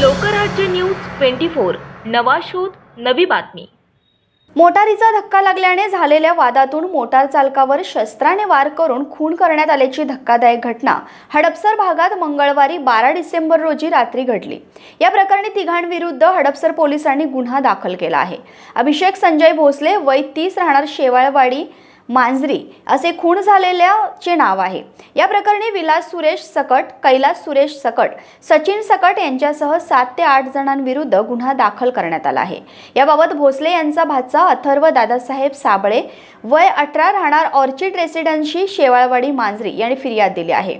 Lokrajya news twenty four नवा शोध नवी बातमी. मोटारीचा धक्का लागल्याने झालेल्या वादातून मोटार चालकावर शस्त्राने वार करून खून करण्यात आल्याची धक्कादायक घटना. हडपसर भागात मंगळवारी बारा डिसेंबर रोजी रात्री घडली. या प्रकरणी तिघांविरुद्ध हडपसर पोलिसांनी गुन्हा दाखल केला आहे. अभिषेक संजय भोसले वय तीस राहणार शेवाळवाडी मांजरी असे खून झालेल्याचे नाव आहे. या प्रकरणी विलास सुरेश सकट कैलास सुरेश सकट सचिन सकट यांच्यासह सात ते आठ जणांविरुद्ध गुन्हा दाखल करण्यात आला आहे. याबाबत भोसले यांचा भाचा अथर्व दादासाहेब साबळे वय अठरा राहणार ऑर्चिड रेसिडेन्सी शेवाळवाडी मांजरी यांनी फिर्याद दिली आहे.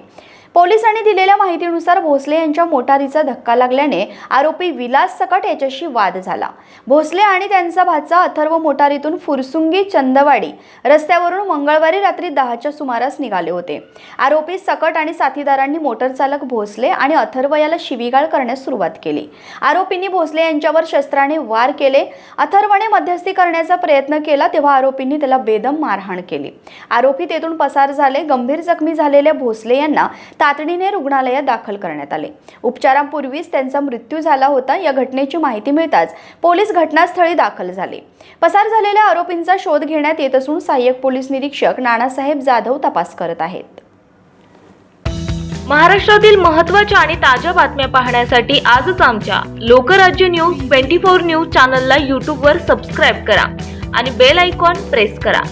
पोलिसांनी दिलेल्या माहितीनुसार भोसले यांच्या मोटारीचा धक्का लागल्याने आरोपी विलास सकट याच्याशी वाद झाला. भोसले आणि त्यांचा भाचा अथर्व मोटारीतून फुरसुंगी चंदवाडी रस्त्यावरून मंगळवारी रात्री दहाच्या सुमारास निघाले होते. आरोपी सकट आणि साथीदारांनी मोटरचालक भोसले आणि अथर्व याला शिवीगाळ करण्यास सुरुवात केली. आरोपींनी भोसले यांच्यावर शस्त्राने वार केले. अथर्वने मध्यस्थी करण्याचा प्रयत्न केला तेव्हा आरोपींनी त्याला बेदम मारहाण केली. आरोपी तेथून पसार झाले. गंभीर जखमी झालेल्या भोसले यांना तातडीने रुग्णालयात दाखल करण्यात आले. उपचारांपूर्वीच त्यांचा मृत्यू झाला होता. या घटनेची माहिती मिळताच पोलीस घटनास्थळी दाखल झाले. पसार झालेल्या आरोपींचा शोध घेण्यात येत असून सहाय्यक पोलीस निरीक्षक नानासाहेब जाधव तपास करत आहेत. महाराष्ट्रातील महत्त्वाच्या आणि ताज्या बातम्या पाहण्यासाठी आजच आमच्या Lokrajya news twenty four news चॅनलला यूट्यूबवर सबस्क्राईब करा आणि बेल आयकॉन प्रेस करा.